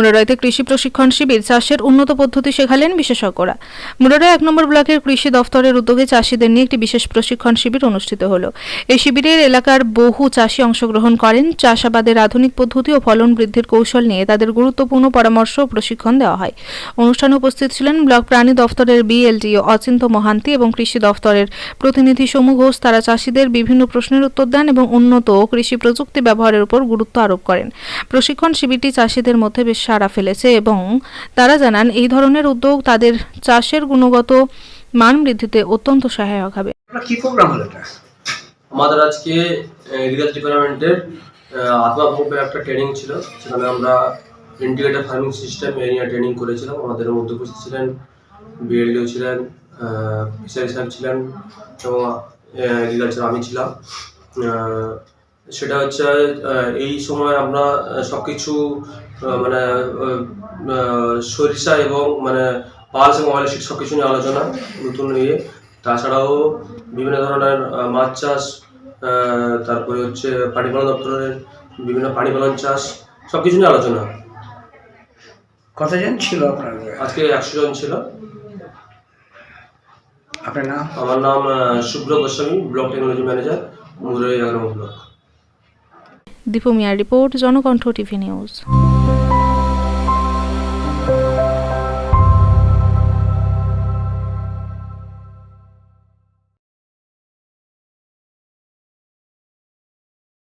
মুরারইতে কৃষি প্রশিক্ষণ শিবির চাষের উন্নত পদ্ধতি শেখালেন বিশেষজ্ঞরা। মুরারই এক নম্বর ব্লকের কৃষি দফতরের উদ্যোগে চাষিদের নিয়ে একটি বিশেষ প্রশিক্ষণ শিবির অনুষ্ঠিত হলো। এই শিবিরের এলাকার বহু চাষি অংশগ্রহণ করেন। চাষাবাদের আধুনিক পদ্ধতি ও ফলন বৃদ্ধির কৌশল নিয়ে তাদের গুরুত্বপূর্ণ পরামর্শ ও প্রশিক্ষণ দেওয়া হয়। অনুষ্ঠানে উপস্থিত ছিলেন ব্লক প্রাণী দফতরের বিএলটি অচিন্ত মহান্তি এবং কৃষি দফতরের প্রতিনিধি সমু ঘোষ তারা চাষিদের বিভিন্ন প্রশ্নের উত্তর দেন এবং উন্নত কৃষি প্রযুক্তি ব্যবহারের উপর গুরুত্ব আরোপ করেন। প্রশিক্ষণ শিবিরটি চাষিদের মধ্যে বেশ সাড়া ফেলেছে এবং তারা জানান এই ধরনের উদ্যোগ তাদের চাষের গুণগত মান বৃদ্ধিতে অত্যন্ত সহায়ক হবে। আপনার কি প্রোগ্রাম হলো এটা? আমাদের আজকে এগ্রিকালচার ডিপার্টমেন্টের আত্মা গ্রুপের একটা ট্রেনিং ছিল সেখানে আমরা ইন্টিগ্রেটেড ফার্মিং সিস্টেম এই নিয়ে ট্রেনিং করেছিলাম। আমাদের মধ্যে উপস্থিত ছিলেন বিএলডিও ছিলেন ফিশারি সাহেব ছিলেন এবং এগ্রিকালচার আমি ছিলাম। আহ, সেটা হচ্ছে আহ, এই সময় আমরা সব কিছু মানে সরিষা এবং মানে পালস এবং অয়েল সব কিছু নিয়ে আলোচনা নতুন ইয়ে তাছাড়াও বিভিন্ন ধরনের মাছ চাষ তারপরে হচ্ছে পানি পালন দপ্তরের বিভিন্ন পানি পালন চাষ সব কিছু নিয়ে আলোচনা। কতজন ছিল আপনার আজকে একশো জন ছিল। আপনার নাম? আমার নাম Shubhra Goswami block technology manager এগারো ব্লক। দীপু মিয়ার রিপোর্ট জনকণ্ঠ টিভি নিউজ।